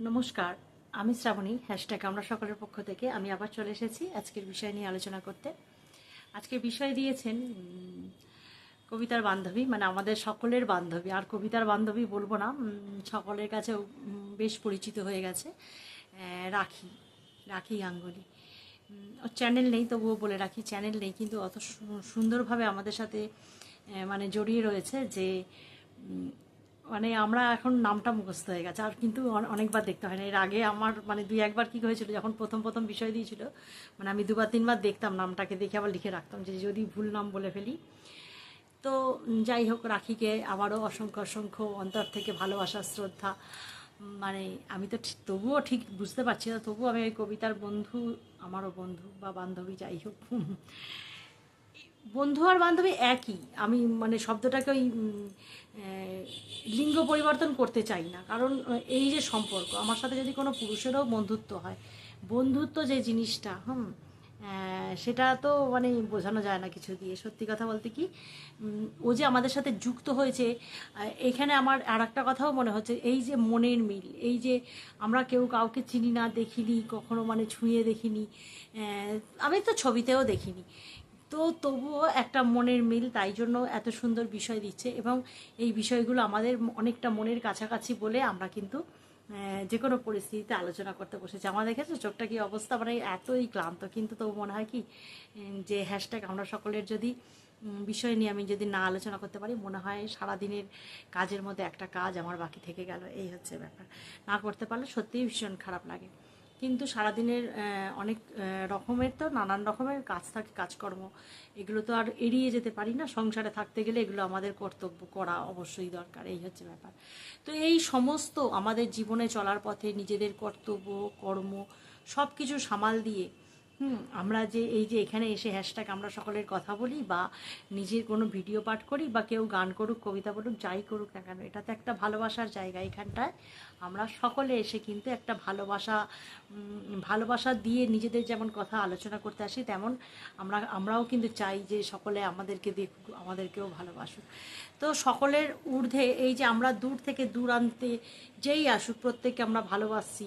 নমস্কার, আমি শ্রাবণী হ্যাশট্যাগ আমরা সকলের পক্ষ থেকে। আমি আবার চলে এসেছি আজকের বিষয় নিয়ে আলোচনা করতে। আজকের বিষয় দিয়েছেন কবিতার বান্ধবী মানে আমাদের সকলের বান্ধবী। আর কবিতার বান্ধবী বলব না সকলের কাছেও বেশ পরিচিত হয়ে গেছে রাখি রাখি গাঙ্গুলি। ওর চ্যানেল নেই, তবুও বলে রাখি চ্যানেল নেই, কিন্তু অত সুন্দরভাবে আমাদের সাথে মানে জড়িয়ে রয়েছে যে মানে আমরা এখন নামটা মুখস্থ হয়ে গেছে। আর কিন্তু অনেকবার দেখতে হয় না। এর আগে আমার মানে দুই একবার কী হয়েছিল, যখন প্রথম প্রথম বিষয় দিয়েছিল মানে আমি দুবার তিনবার দেখতাম নামটাকে, দেখে আবার লিখে রাখতাম যে যদি ভুল নাম বলে ফেলি। তো যাই হোক, রাখিকে আবারও অসংখ্য অসংখ্য অন্তর থেকে ভালোবাসা, শ্রদ্ধা। মানে আমি তো ঠিক- তবুও ঠিক বুঝতে পারছি না, তবুও আমি ওই কবিতার বন্ধু, আমারও বন্ধু বা বান্ধবী যাই হোক। বন্ধু আর বান্ধবী একই। আমি মানে শব্দটাকে ওই লিঙ্গ পরিবর্তন করতে চাই না। কারণ এই যে সম্পর্ক, আমার সাথে যদি কোনো পুরুষেরও বন্ধুত্ব হয়, বন্ধুত্ব যে জিনিসটা, হুম সেটা তো মানে বোঝানো যায় না কিছু দিয়ে। সত্যি কথা বলতে কি ও যে আমাদের সাথে যুক্ত হয়েছে এখানে আমার আর একটা কথাও মনে হচ্ছে, এই যে মনের মিল, এই যে আমরা কেউ কাউকে চিনি না, দেখিনি, কখনো মানে ছুঁয়ে দেখিনি আমি তো ছবিতেও দেখিনি। তো তবুও একটা মনের মিল তাই জন্য এত সুন্দর বিষয় দিচ্ছে এবং এই বিষয়গুলো আমাদের অনেকটা মনের কাছাকাছি বলে আমরা কিন্তু যে কোনো পরিস্থিতিতে আলোচনা করতে বসেছি। আমার দেখেছ চোখটা কি অবস্থা? মানে এতই ক্লান্ত, কিন্তু তবু মনে হয় কি যে হ্যাশট্যাগ আমরা সকলের যদি বিষয় নিয়ে আমি যদি না আলোচনা করতে পারি, মনে হয় সারাদিনের কাজের মধ্যে একটা কাজ আমার বাকি থেকে গেল। এই হচ্ছে ব্যাপার। না করতে পারলে সত্যিই ভীষণ খারাপ লাগে। কিন্তু সারাদিনের অনেক রকমের তো নানান রকমের কাজ থাকে, কাজকর্ম। এগুলো তো আর এড়িয়ে যেতে পারি না। সংসারে থাকতে গেলে এগুলো আমাদের কর্তব্য, করা অবশ্যই দরকার, এই হচ্ছে ব্যাপার। তো এই সমস্ত আমাদের জীবনে চলার পথে নিজেদের কর্তব্য, কর্ম সব কিছু সামাল দিয়ে হুম, আমরা যে এই যে এখানে এসে হ্যাশট্যাগ আমরা সকলের কথা বলি বা নিজের কোনো ভিডিও পাঠ করি বা কেউ গান করুক, কবিতা বলুক, যাই করুক না কেন, এটা তো একটা ভালোবাসার জায়গা এখানটায়। আমরা সকলে এসে কিন্তু একটা ভালোবাসা ভালোবাসা দিয়ে নিজেদের যেমন কথা আলোচনা করতে আসি, তেমন আমরা, আমরাও কিন্তু চাই যে সকলে আমাদেরকে দেখুক, আমাদেরকেও ভালোবাসুক। তো সকলের ঊর্ধ্বে এই যে আমরা দূর থেকে দূরান্তে যেই আসুক, প্রত্যেককে আমরা ভালোবাসছি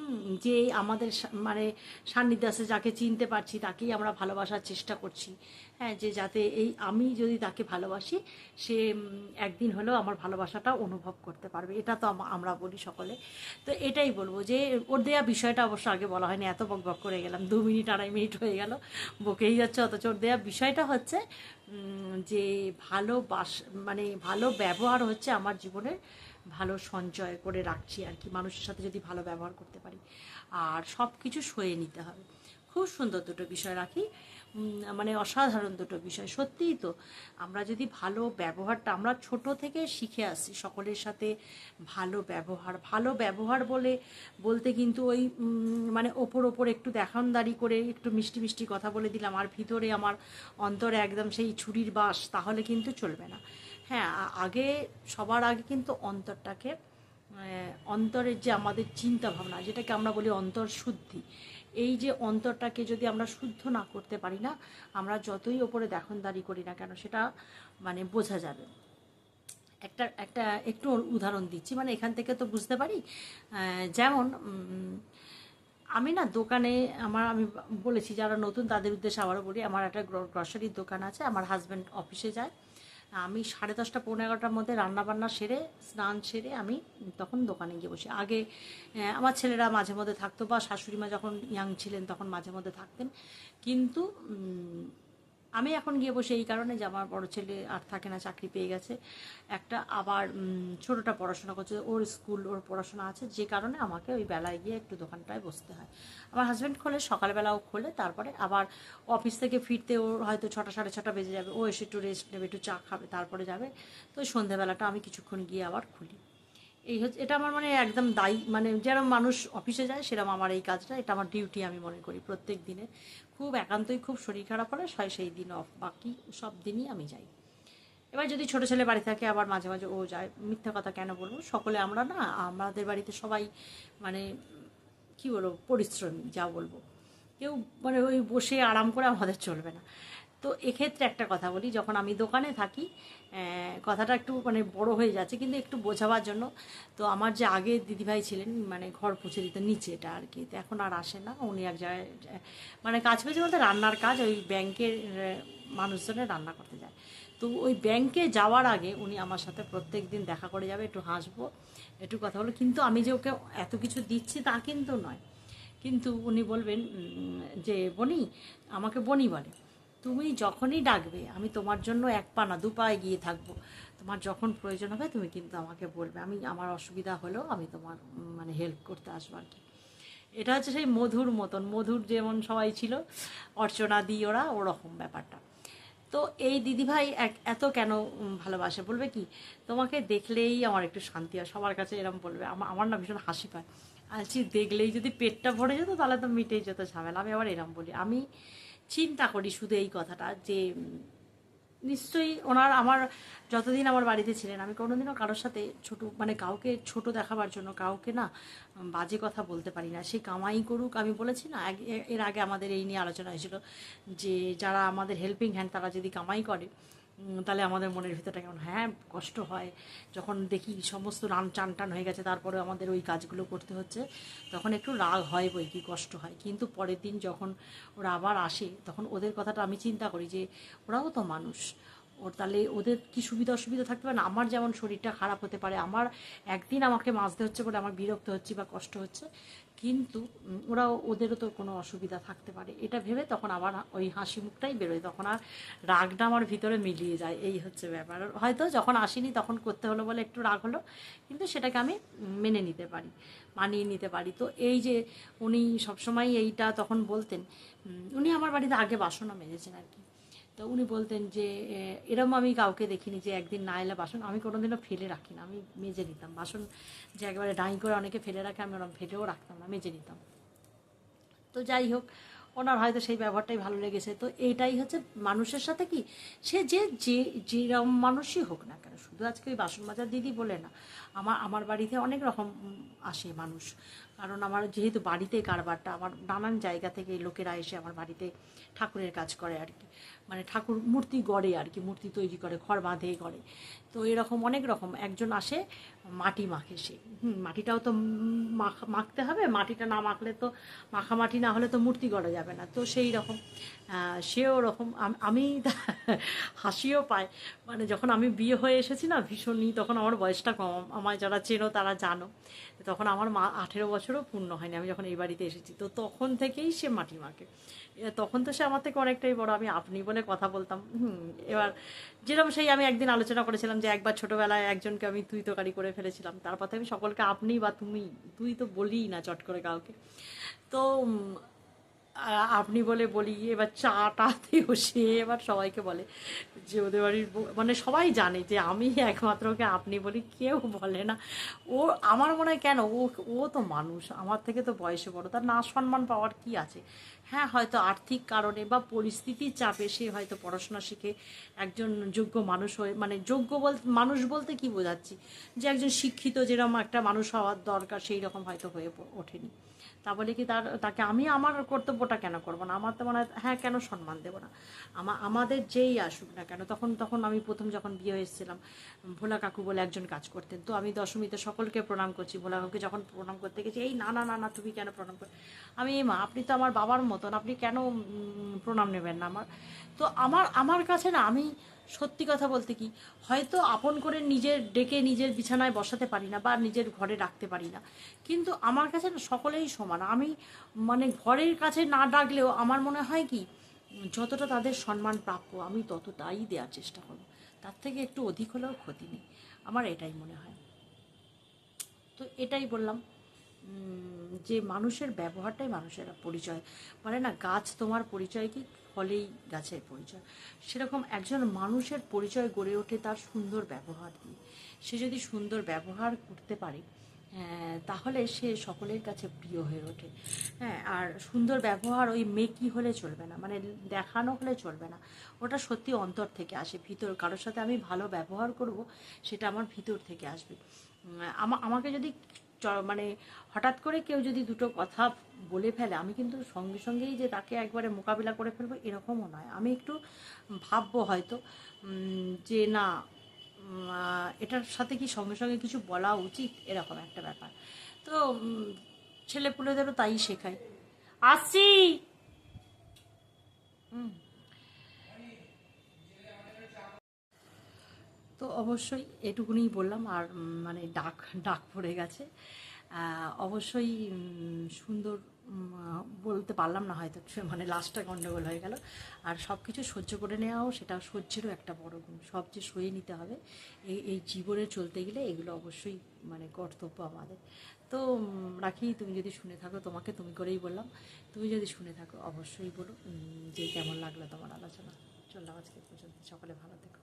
হুম, যে আমাদের মানে সান্নিধ্যে আছে, যাকে চিনতে পারছি, তাকেই আমরা ভালোবাসার চেষ্টা করছি। হ্যাঁ যে যাতে এই আমি যদি তাকে ভালোবাসি, সে একদিন হলেও আমার ভালোবাসাটা অনুভব করতে পারবে। এটা তো আমরা বলি সকলে। তো এটাই বলব যে, ওর দেওয়া বিষয়টা অবশ্য আগে বলা হয়নি, এত বক বক করে গেলাম, দু মিনিট আড়াই মিনিট হয়ে গেল, বকেই যাচ্ছে, অথচ ওর দেওয়া বিষয়টা হচ্ছে যে ভালোবাস মানে ভালো ব্যবহার হচ্ছে আমার জীবনের ভালো সঞ্চয় করে রাখছি আর কি, মানুষের সাথে যদি ভালো ব্যবহার করতে পারি। আর সব কিছু সয়ে নিতে হবে। খুব সুন্দর দুটো বিষয় রাখি। মানে অসাধারণ দুটো বিষয়। সত্যিই তো, আমরা যদি ভালো ব্যবহারটা, আমরা ছোট থেকে শিখে আসছি সকলের সাথে ভালো ব্যবহার। ভালো ব্যবহার বলে, বলতে কিন্তু ওই মানে ওপর ওপর একটু দেখানদারি করে একটু মিষ্টি মিষ্টি কথা বলে দিলাম, আর ভিতরে আমার অন্তরে একদম সেই ছুরির বাস, তাহলে কিন্তু চলবে না। হ্যাঁ আগে, সবার আগে কিন্তু অন্তরটাকে অন্তরের যে আমাদের চিন্তা ভাবনা যেটাকে আমরা বলি অন্তর শুদ্ধি এই যে অন্তরটাকে যদি আমরা শুদ্ধ না করতে পারি না, আমরা যতই ওপরে দেখনদারি করি না কেন, সেটা মানে বোঝা যাবে। একটা একটা, একটু উদাহরণ দিচ্ছি মানে এখান থেকে তো বুঝতে পারি যেমন আমি না দোকানে, আমার, আমি বলেছি, যারা নতুন, তাদের উদ্দেশ্যে আবারও বলি, আমার একটা গ্রসারির দোকান আছে, আমার হাজব্যান্ড অফিসে যায়। আমি সাড়ে দশটা, পৌনে এগারোটার মধ্যে রান্নাবান্না সেরে, স্নান সেরে আমি তখন দোকানে গিয়ে বসি। আগে আমার ছেলেরা মাঝে মধ্যে থাকতো বা শাশুড়ি মা যখন ইয়াং ছিলেন তখন মাঝে মধ্যে থাকতেন। কিন্তু আমি এখন গিয়ে বসে এই কারণে যে আমার বড় ছেলে আর থাকে না, চাকরি পেয়ে গেছে। একটা আবার ছোটোটা পড়াশোনা করছে, ওর স্কুল, ওর পড়াশোনা আছে, যে কারণে আমাকে ওই বেলায় গিয়ে একটু দোকানটায় বসতে হয়। আমার হাজব্যান্ড খোলে, সকালবেলাও খোলে, তারপরে আবার অফিস থেকে ফিরতে ওর হয়তো ছটা, সাড়ে ছটা বেজে যাবে, ও এসে একটু রেস্ট নেবে, একটু চা খাবে, তারপরে যাবে। তো ওই সন্ধ্যাবেলাটা আমি কিছুক্ষণ গিয়ে আবার খুলি। এই হচ্ছে, এটা আমার মানে একদম দায়ী মানে যেরকম মানুষ অফিসে যায় সেরকম আমার এই কাজটা, এটা আমার ডিউটি আমি মনে করি প্রত্যেক দিনে। খুব একান্তই খুব শরীর খারাপ হলে হয় সেই দিন অফ বাকি সব দিনই আমি যাই। এবার যদি ছোট ছেলে বাড়ি থাকে, আবার মাঝে মাঝে ও যায়, মিথ্যা কথা কেন বলব? সকলে আমরা না, আমাদের বাড়িতে সবাই মানে কি বলব, পরিশ্রমী, যা বলব। কেউ মানে ওই বসে আরাম করে আমাদের চলবে না। তো এক্ষেত্রে একটা কথা বলি, যখন আমি দোকানে থাকি কথাটা একটু মানে বড় হয়ে যাচ্ছে, কিন্তু একটু বোঝাবার জন্য। তো আমার যে আগে দিদিভাই ছিলেন মানে ঘর পুছে দিত নিচে এটা আর কি তো এখন আর আসে না। উনি এক জায়গায় মানে কাজ পেয়েছে বলতে রান্নার কাজ, ওই ব্যাংকের মানুষজনের রান্না করতে যায়। তো ওই ব্যাংকে যাওয়ার আগে উনি আমার সাথে প্রত্যেক দিন দেখা করে যাবে, একটু হাসবো, একটু কথা বলব। কিন্তু আমি যে ওকে এত কিছু দিচ্ছি তা কিন্তু নয়। কিন্তু উনি বলবেন যে, বনি, আমাকে বনি বলে। তুমি যখনই ডাকবে, আমি তোমার জন্য এক পা না, দু পা এগিয়ে থাকব। তোমার যখন প্রয়োজন হবে, তুমি কিন্তু আমাকে বলবে। আমি, আমার অসুবিধা হলেও আমি তোমার মানে হেল্প করতে আসব আর কি। এটা হচ্ছে সেই মধুর মতন, মধুর যেমন সবাই ছিল, অর্চনা দি ওরা ওরকম ব্যাপারটা। তো এই দিদিভাই এক, এত কেন ভালোবাসে? বলবে কি, তোমাকে দেখলেই আমার একটু শান্তি হয়। সবার কাছে এরকম বলবে আমার আমার না ভীষণ হাসি পায়। আলছি দেখলেই যদি পেটটা ভরে যেত, তাহলে তো মিটেই যেত ঝামেলা। আমি আবার এরম বলি, আমি চিন্তা করি শুধু এই কথাটা যে নিশ্চয়ই ওনার আমার যতদিন আমার বাড়িতে ছিলেন, আমি কোনোদিনও কারোর সাথে ছোট মানে কাউকে ছোট দেখাবার জন্য, কাউকে না বাজে কথা বলতে পারি না। সে কামাই করুক, আমি বলেছি না এর আগে আমাদের এই নিয়ে আলোচনা হয়েছিল যে, যারা আমাদের হেল্পিং হ্যান্ড তারা যদি কামাই করে তাহলে আমাদের মনের ভিতরটা কেমন হ্যাঁ? কষ্ট হয়। যখন দেখি সমস্ত রান টান টান হয়ে গেছে, তারপরে আমাদের ওই কাজগুলো করতে হচ্ছে, তখন একটু রাগ হয় বই কি কষ্ট হয়। কিন্তু পরের দিন যখন ওরা আবার আসে, তখন ওদের কথাটা আমি চিন্তা করি যে, ওরাও তো মানুষ। ওর তাহলে ওদের কি সুবিধা অসুবিধা থাকতে পারে না? আমার যেমন শরীরটা খারাপ হতে পারে, আমার একদিন আমাকে মাজতে হচ্ছে বলে, আমার বিরক্ত হচ্ছে বা কষ্ট হচ্ছে কিন্তু ওরাও, ওদেরও তো কোনো অসুবিধা থাকতে পারে। এটা ভেবে তখন আবার ওই হাসি মুখটাই বেরোয়। তখন আর রাগটা আমার ভিতরে মিলিয়ে যায়। এই হচ্ছে ব্যাপার। হয়তো যখন আসিনি তখন করতে হলো বলে একটু রাগ হলো, কিন্তু সেটাকে আমি মেনে নিতে পারি, মানিয়ে নিতে পারি। তো এই যে উনি সবসময় এইটা তখন বলতেন উনি আমার বাড়িতে আগে বাসনও মেজেছেন আর কি। তো উনি বলতেন যে এরম আমি কাউকে দেখিনি যে একদিন না এলে বাসন, আমি কোনোদিনও ফেলে রাখি না, আমি মেজে নিতাম। বাসন যে একেবারে ডাই করে অনেকে ফেলে রাখে, আমি ওরম ফেলেও রাখতাম না, মেজে নিতাম। তো যাই হোক, ওনার হয়তো সেই ব্যবহারটাই ভালো লেগেছে। তো এইটাই হচ্ছে মানুষের সাথে কি, সে যে যে যেরকম মানুষই হোক না কেন, শুধু আজকে ওই বাসন মাজার দিদি বলে না, আমার আমার বাড়িতে অনেক রকম আসে মানুষ। কারণ আমার যেহেতু বাড়িতে কারবারটা, আমার নানান জায়গা থেকে লোকেরা এসে আমার বাড়িতে ঠাকুরের কাজ করে আর কি। মানে ঠাকুর মূর্তি গড়ে আর কি, মূর্তি তৈরি করে, ঘর বাঁধে করে তো এরকম অনেক রকম, একজন আসে, মাটি মাখে সে। মাটিটাও তো মাখ- মাখতে হবে, মাটিটা না মাখলে তো মাখামাটি না হলে তো মূর্তি গড়া যাবে না। তো সেই রকম সেও ওরকম, আম- হাসিও পায় মানে যখন আমি বিয়ে হয়ে এসেছি না ভীষণই তখন আমার বয়সটা কম। আমায় যারা চেনো তারা জানো। তখন আমার মা আঠেরো বছরও পূর্ণ হয়নি, আমি যখন এই বাড়িতে এসেছি। তো তখন থেকেই সে মাটি মাকে তখন তো সে আমার থেকে অনেকটাই বড়, আমি আপনি বলে কথা বলতাম। এবার যেরকম সেই আমি একদিন আলোচনা করেছিলাম যে একবার ছোটোবেলায় একজনকে আমি তুই তো গাড়ি করে ফেলেছিলাম। তারপর আমি সকলকে আপনি বা তুমি, তুই তো বলি না চট করে কাউকে। তো আপনি বলে বলি, এবার চা চাটাতেও সে এবার সবাইকে বলে যে ওদের বাড়ির মানে সবাই জানে যে আমি একমাত্র ওকে, আপনি বলি কেউ বলে না। ও, আমার মনে হয় কেন, ও ও তো মানুষ, আমার থেকে তো বয়সে বড়, তার না সম্মান পাওয়ার কি আছে? হ্যাঁ হয়তো আর্থিক কারণে বা পরিস্থিতির চাপে সে হয়তো পড়াশোনা শিখে একজন যোগ্য মানুষ হয়ে মানে যোগ্য বল, মানুষ বলতে কি বোঝাচ্ছি? যে একজন শিক্ষিত যেরকম একটা মানুষ হওয়ার দরকার সেই রকম হয়তো হয়ে ওঠেনি। তা বলে কি তার, তাকে আমি আমার কর্তব্যটা কেন করব না? আমার তো মনে হয় হ্যাঁ কেন সম্মান দেবো না? আমা, আমাদের যেই আসুক না কেন, তখন তখন আমি প্রথম যখন বিয়ে হয়েছিলাম, ভোলা কাকু বলে একজন কাজ করতেন। তো আমি দশমীতে সকলকে প্রণাম করছি। ভোলা কাকুকে যখন প্রণাম করতে গেছি, এই না না না না, তুমি কেন প্রণাম কর আমি, মা, আপনি তো আমার বাবার মতন, আপনি কেন প্রণাম নেবেন না আমার? তো আমার আমার কাছে না, আমি সত্যি কথা বলতে কি, হয়তো আপন করে নিজের ডেকে নিজের বিছানায় বসাতে পারি না বা নিজের ঘরে রাখতে পারি না। কিন্তু আমার কাছে সকলেই সমান। আমি মানে ঘরের কাছে না ডাকলেও আমার মনে হয় কি, যতটা তাদের সম্মান প্রাপ্য আমি ততটাই দেওয়ার চেষ্টা করব। তার থেকে একটু অধিক হলেও ক্ষতি নেই। আমার এটাই মনে হয়। তো এটাই বললাম যে মানুষের ব্যবহারটাই মানুষের পরিচয়। মানে না, গাছ তোমার পরিচয় কি? ফলেই গাছের পরিচয়। সেরকম একজন মানুষের পরিচয় গড়ে ওঠে তার সুন্দর ব্যবহার দিয়ে। সে যদি সুন্দর ব্যবহার করতে পারে তাহলে সে সকলের কাছে প্রিয় হয়ে ওঠে। হ্যাঁ আর সুন্দর ব্যবহার ওই মেকি হলে চলবে না মানে দেখানো হলে চলবে না। ওটা সত্যি অন্তর থেকে আসে, ভিতর। কারোর সাথে আমি ভালো ব্যবহার করব, সেটা আমার ভিতর থেকে আসবে। আমা, আমাকে যদি মানে হঠাৎ করে কেউ যদি দুটো কথা বলে ফেলে আমি কিন্তু সঙ্গে সঙ্গেই যে তাকে একবারে মোকাবিলা করে ফেলব এরকমও নয়। আমি একটু ভাববো হয়তো যে না এটার সাথে কি সঙ্গে সঙ্গে কিছু বলা উচিত? এরকম একটা ব্যাপার। তো উম, ছেলেপুলেদেরও তাই শেখাই আসছি! হুম। তো অবশ্যই এটুকুনি বললাম আর মানে ডাক ডাক পড়ে গেছে। অবশ্যই সুন্দর বলতে পারলাম না হয়তো মানে লাস্টটা গণ্ডগোল হয়ে গেল। আর সব কিছু সহ্য করে নেওয়াও সেটা সহ্যেরও একটা বড় গুণ। সব যে সয়ে নিতে হবে, এই এই জীবনে চলতে গেলে এগুলো অবশ্যই মানে কর্তব্য আমাদের। তো রাখি, তুমি যদি শুনে থাকো, তোমাকে তুমি করেই বললাম। তুমি যদি শুনে থাকো, অবশ্যই বলো যে কেমন লাগল তোমার আলোচনা। চললাম আজকে পর্যন্ত। সকলে ভালো থেকো।